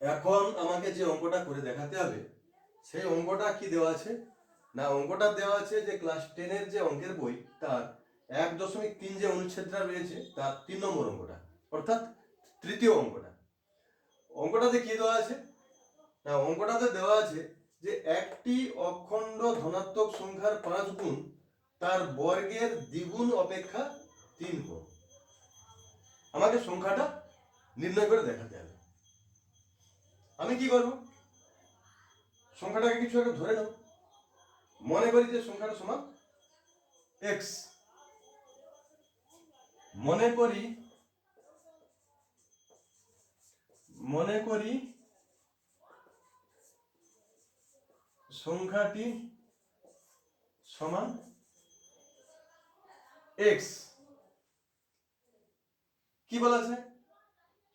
এখন আমাকে যে অঙ্কটা করে দেখাতে হবে, সেই অঙ্কটা কি দেওয়া আছে? না, অঙ্কটা দেওয়া আছে যে ক্লাস টেনের যে অঙ্কের বই, তার এক দশমিক তিন যে অনুচ্ছেদটা রয়েছে, তার তিন নম্বর অঙ্কটা, অর্থাৎ তৃতীয় অঙ্কটা। অঙ্কটাতে কি দেওয়া আছে? না, অঙ্কটাতে দেওয়া আছে যে একটি অখণ্ড ধনাত্মক সংখ্যার পাঁচ গুণ, তার বর্গের দ্বিগুণ অপেক্ষা তিন গুণ। আমাকে সংখ্যাটা নির্ণয় করে দেখাতে হবে। আমি কি করব? সংখ্যাটাকে কিছু একটা ধরে নেব মনে করি যে সংখ্যাটা সমান এক্স মনে করি মনে করি সংখ্যাটি সমান এক্স কি বলা আছে?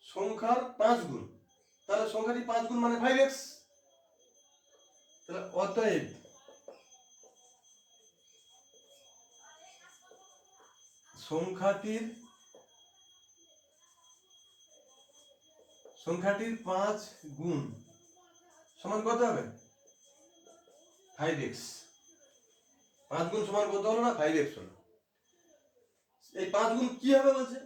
সংখ্যার পাঁচ গুণ। তাহলে সংখ্যাটি পাঁচ গুণ মানে ফাইভ এক্স তাহলে অতএব সংখ্যাটির সংখ্যাটির পাঁচ গুণ সমান কত হবে? ফাইভ এক্স পাঁচ গুণ সমান কত হলো না? ফাইভ এক্স হলো। এই পাঁচ গুণ কি হবে বলছে?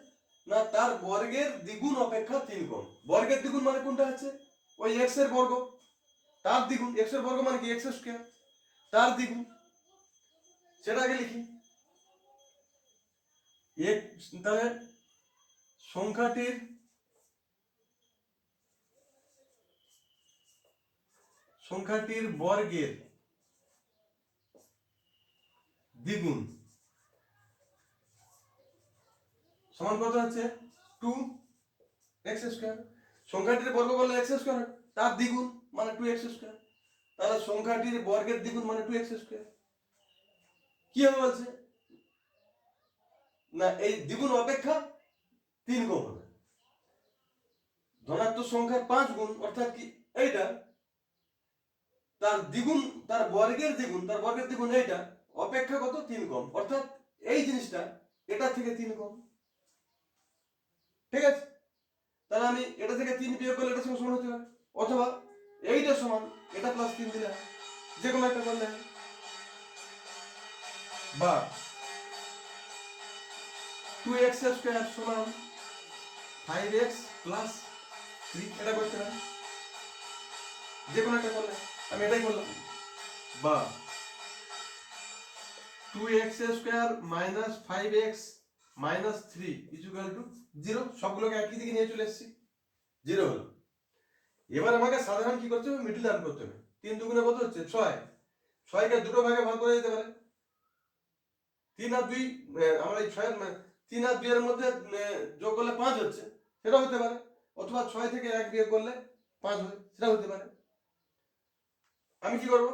না, তার বর্গের দ্বিগুণ অপেক্ষা তিন গুণ। বর্গের দ্বিগুণ মানে কোনটা হচ্ছে? ওই এক্সের বর্গ। তার দ্বিগুণ এক্সের বর্গ মানে কি? এক্স স্কোয়ার তার দ্বিগুণ। সেটা আগে লিখি। এক তাহলে সংখ্যাটির সংখ্যাটির বর্গের দ্বিগুণ। সমান কত হচ্ছে? টু এক্স স্কোয়ার সংখ্যাটির বর্গ করলে এক্স স্কোয়ার তার দ্বিগুণ মানে টু এক্স স্কোয়ার তাহলে সংখ্যাটির বর্গের দ্বিগুণ মানে টু এক্স স্কোয়ার কি হবে বলছে? না, এই দ্বিগুণ অপেক্ষা তিন গুণ হবে। ধনাত্মক সংখ্যার পাঁচ গুণ, অর্থাৎ কি এইটা? তার দ্বিগুণ, তার বর্গের দ্বিগুণ, তার বর্গের দ্বিগুণ এইটা, অপেক্ষা কত? তিন কম অর্থাৎ এই জিনিসটা, এটা থেকে তিন কম ঠিক আছে তাহলে আমি এটা থেকে তিন বিয়োগ করলে এটা সমান হতে হবে অথবা এইটা সমান, এটা প্লাস তিন দিলে। যে কোনো একটা করলে। বা টু এক্স স্কোয়ার সমান ফাইভ এক্স প্লাস থ্রি এটা করতে হয় যে কোনো একটা করলে, আমি এটাই করলাম বা two x square minus five x minus three equal to zero সবগুলোকে একই দিকে নিয়ে চলে এসেছি। জিরো হলো। এবার আমাকে সাধারণ কি করতে হবে? মিডল টার্ম করতে হবে। তিন দুগুণে কত হচ্ছে? ছয়। ছয়কে দুটো ভাগে ভাগ করে দিতে পারে। তিন আর দুই আমরা এই ছয় মানে তিন আর দুইয়ের মধ্যে যোগ করলে পাঁচ হচ্ছে। সেটা হতে পারে। অথবা ছয় থেকে এক বিয়োগ করলে পাঁচ হয়। সেটা হতে পারে। আমি কি করব?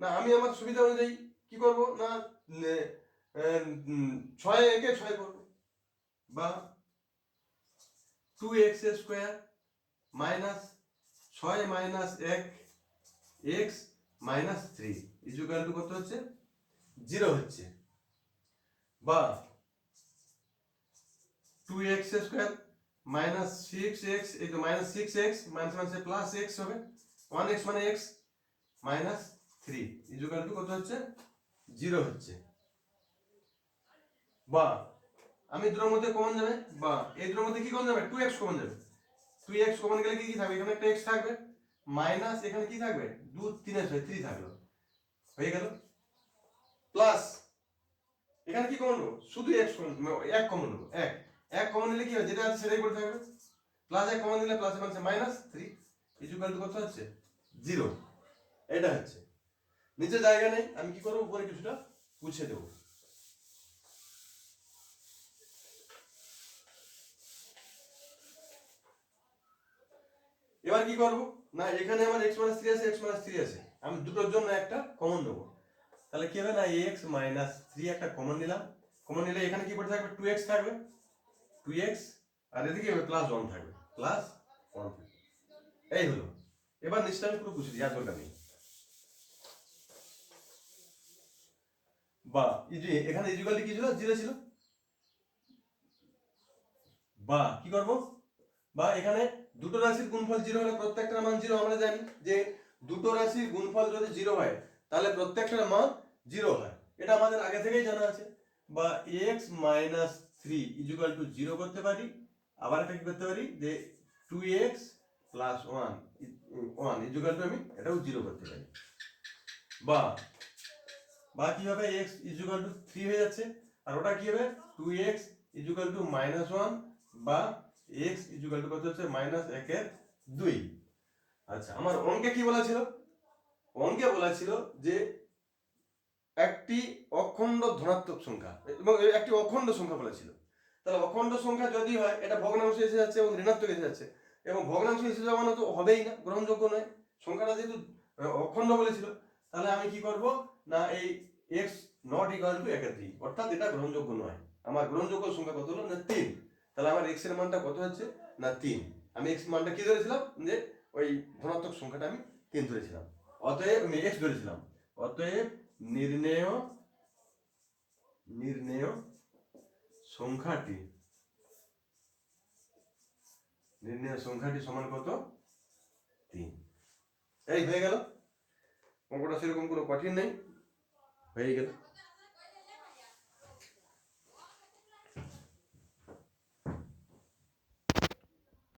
না, আমি আমার সুবিধা অনুযায়ী কি করব? না ছয় একে ছয় করব। বা টু এক্স স্কোয়ার মাইনাস ছয় মাইনাস এক x minus three equal to কত হচ্ছে? জিরো হচ্ছে। বা two x square minus six x এই তো মাইনাস সিক্স এক্স মাইনাস মাইনাসে প্লাস এক্স হবে। ওয়ান এক্স মানে x minus three equal to কত হচ্ছে? জিরো হচ্ছে। বা আমি দুটোর মধ্যে কমন যাবে? বা এই দুটোর মধ্যে কি কমন যাবে? টু এক্স কমন যাবে। টু এক্স কমন গেলে কি কি থাকবে? এখানে একটা এক্স থাকবে। মাইনাস এখানে কি থাকবে? দু তিনের ছয় থ্রি থাকল। হয়ে গেল। প্লাস এখানে কি কমন নেব শুধু এক্স কমন এক কমন নেব এক। এক কমন নিলে কি হবে যেটা আছে সেটাই করে থাকবে। প্লাস এক কমন নিলে প্লাস মানে মাইনাস থ্রি ইজুকাল টু কত হচ্ছে? জিরো এটা হচ্ছে। নিচে জায়গা নেই। আমি কি করব? উপরে কিছুটা গুছিয়ে দেবো। এবার কি করব? না, এখানে আমার এক্স মাইনাস থ্রি আছে এক্স মাইনাস থ্রি আছে। আমি দুটোর জন্য একটা কমন নেব। তাহলে কি হবে না এক্স মাইনাস থ্রি একটা কমন নিলাম। কমন নিলে এখানে কি পড়ে থাকবে? টু এক্স থাকবে। টু এক্স আর এদিকে হবে প্লাস ওয়ান থাকবে। প্লাস ওয়ান এই হলো। এবার নিচটা আমি পুরো বুঝে দিই দরকার নেই। বা এখানে ইজুকালি কি ছিল? জিরো ছিল। বা, কি করব? বা, এখানে দুটো রাশির গুণফল জিরো হলে প্রত্যেকটার মান জিরো, আমরা জানি যে দুটো রাশির গুণফল যদি জিরো হয়, তাহলে প্রত্যেকটার মান জিরো হয়। এটা আমাদের আগে থেকেই জানা আছে। বা x minus three equal to zero করতে পারি, আবার একটা কি করতে পারি? যে two x plus one one equal to আমি এটাও জিরো করতে পারি। বা বা কি হবে এক্স ইজুকাল টু থ্রি হয়ে যাচ্ছে? আর ওটা কি হবে? Two x equal to minus one বা এক্স ইজুকাল টু কত হচ্ছে? মাইনাস একের দুই। আচ্ছা আমার অঙ্কে কি বলা ছিল? অঙ্কে বলা ছিল যে একটি অখণ্ড ধনাত্মক সংখ্যা, এবং একটি অখণ্ড সংখ্যা বলা ছিল। তাহলে অখণ্ড সংখ্যা যদি হয়, এটা ভগ্নাংশ এসে যাচ্ছে এবং ঋণাত্মক এসে যাচ্ছে। এবং ভগ্নাংশ এসে যাওয়া মানে তো হবেই না, গ্রহণযোগ্য নয়। সংখ্যাটা যেহেতু অখণ্ড বলেছিল তাহলে আমি কি করব? না, এই এক্স নট ইকুয়াল টু একের দুই। অর্থাৎ এটা গ্রহণযোগ্য নয়। আমার গ্রহণযোগ্য সংখ্যা কত হলো? না, তিন। তাহলে আমার এক্সের মানটা কত হচ্ছে? না, তিন। আমি এক্স মানটা কি ধরেছিলাম? যে ওই ধনাত্মক সংখ্যাটা আমি তিন ধরেছিলাম। অতএব আমি এক্স ধরেছিলাম। অতএব নির্ণেয় নির্ণেয় সংখ্যাটি নির্ণেয় সংখ্যাটি সমান কত? তিন। এই, হয়ে গেল। অঙ্কটা সেরকম কোনো কঠিন নেই। হয়ে গেল।